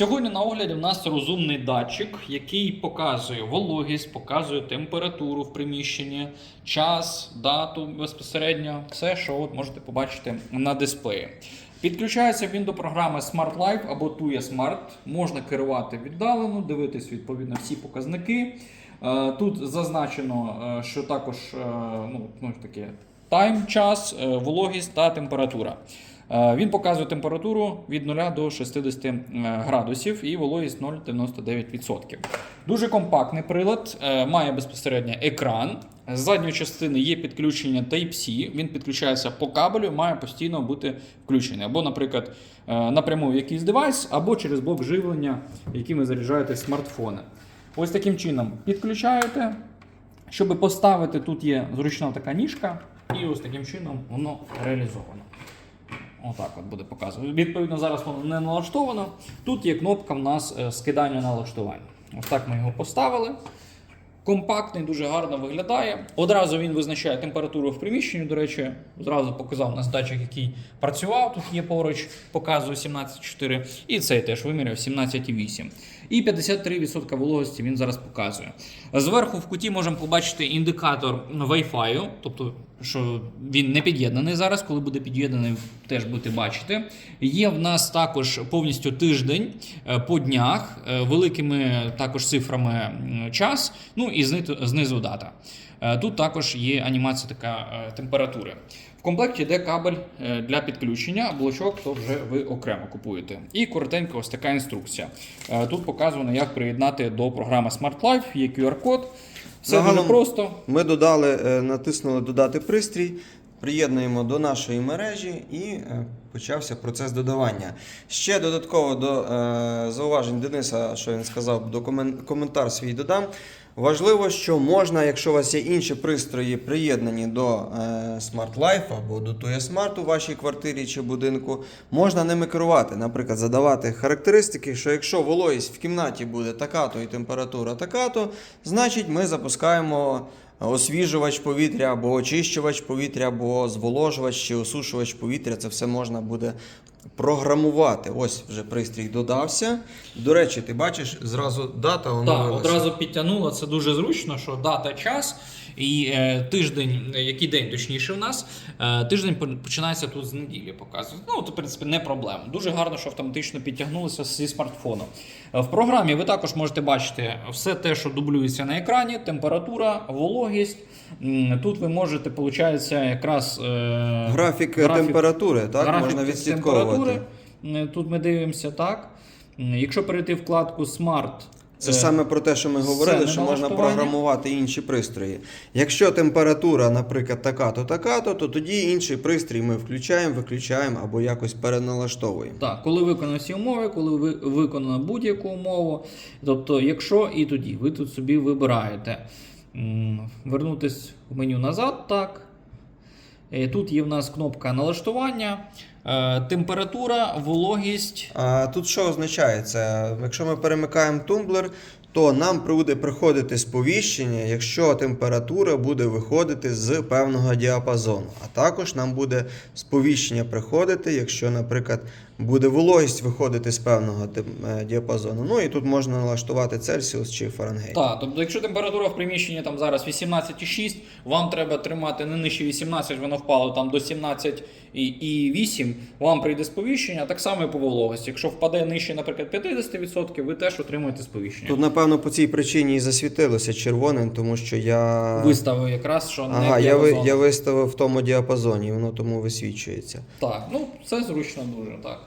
Сьогодні на огляді в нас розумний датчик, який показує вологість, показує температуру в приміщенні, час, дату безпосередньо, все, що от можете побачити на дисплеї. Підключається він до програми Smart Life або Tuya Smart. Можна керувати віддалено, дивитись відповідно всі показники. Е, Тут зазначено, е, що також е, ну, таке, тайм, час, вологість та температура. Е, Він показує температуру від 0 до 60 е, градусів і вологість 0,99%. Дуже компактний прилад, е, має безпосередньо екран. З задньої частини є підключення Type-C, він підключається по кабелю, має постійно бути включений. Або, наприклад, напряму в якийсь девайс, або через блок живлення, яким ви заряджаєте смартфони. Ось таким чином підключаєте. Щоб поставити, тут є зручна така ніжка, і ось таким чином воно реалізовано. Отак от буде показувати. Відповідно, зараз воно не налаштовано. Тут є кнопка в нас е, скидання налаштування. Ось так ми його поставили. Компактний, дуже гарно виглядає. Одразу він визначає температуру в приміщенні. До речі, зразу показав нас датчик, який працював. Тут є поруч, показує 17,4. І цей теж виміряв 17,8. І 53% вологості він зараз показує. Зверху в куті можемо побачити індикатор Wi-Fi, тобто, що він не під'єднаний зараз. Коли буде під'єднаний, теж будете бачити. Є в нас також повністю тиждень е, по днях, е, великими також цифрами час, ну і зни- знизу дата. Е, Тут також є анімація така е, температури. В комплекті йде кабель е, для підключення, блочок то вже ви окремо купуєте. І коротенька ось така інструкція. Тут показано, як приєднати до програми Smart Life, є QR-код. Все дуже просто. Ми додали, натиснули додати пристрій, приєднуємо до нашої мережі і почався процес додавання. Ще додатково до зауважень Дениса, що він сказав, до комен- коментар свій додам. Важливо, що можна, якщо у вас є інші пристрої, приєднані до е, Smart Life або до Tuya Smart у вашій квартирі чи будинку, можна ними керувати. Наприклад, задавати характеристики, що якщо вологість в кімнаті буде така-то і температура така-то, значить ми запускаємо освіжувач повітря або очищувач повітря, або зволожувач чи осушувач повітря. Це все можна буде програмувати. Ось вже пристрій додався. До речі, ти бачиш, зразу дата Так, одразу підтягнуло. Це дуже зручно, що дата, час і е, тиждень, е, який день точніше у нас. Е, тиждень починається тут з неділі, показує. Ну, то, в принципі, не проблема. Дуже гарно, що автоматично підтягнулося зі смартфону. Е, в програмі ви також можете бачити все те, що дублюється на екрані: температура, вологість. Тут ви можете, виходить, якраз е, Графік, температури, так, графік можна відслідковувати. М, Тут ми дивимося так. Якщо перейти в вкладку Smart. Це е, саме про те, що ми говорили, що можна програмувати інші пристрої. Якщо температура, наприклад, така-то, така-то, то тоді інший пристрій ми включаємо, виключаємо або якось переналаштовуємо. Так, коли виконано всі умови, коли ви виконано будь-яку умову. Тобто, якщо і тоді, ви тут собі вибираєте вернутись в меню назад, так. Е, Тут є в нас кнопка налаштування, е, температура, вологість. А тут що означає це? Якщо ми перемикаємо тумблер, то нам буде приходити сповіщення, якщо температура буде виходити з певного діапазону. А також нам буде сповіщення приходити, якщо, наприклад, буде вологість виходити з певного е, діапазону. Ну і тут можна налаштувати Цельсіус чи Фаренгейт. Так, тобто, якщо температура в приміщенні там зараз 18,6, вам треба тримати не нижче 18, воно впало там до 17,8, вам прийде сповіщення, так само і по вологості. Якщо впаде нижче, наприклад, 50%, ви теж отримуєте сповіщення. Тут, напевно, по цій причині і засвітилося червоним, тому що я. Виставив якраз, що Ага, не я, ви, я виставив в тому діапазоні, воно тому висвічується. Так, ну це зручно дуже, так.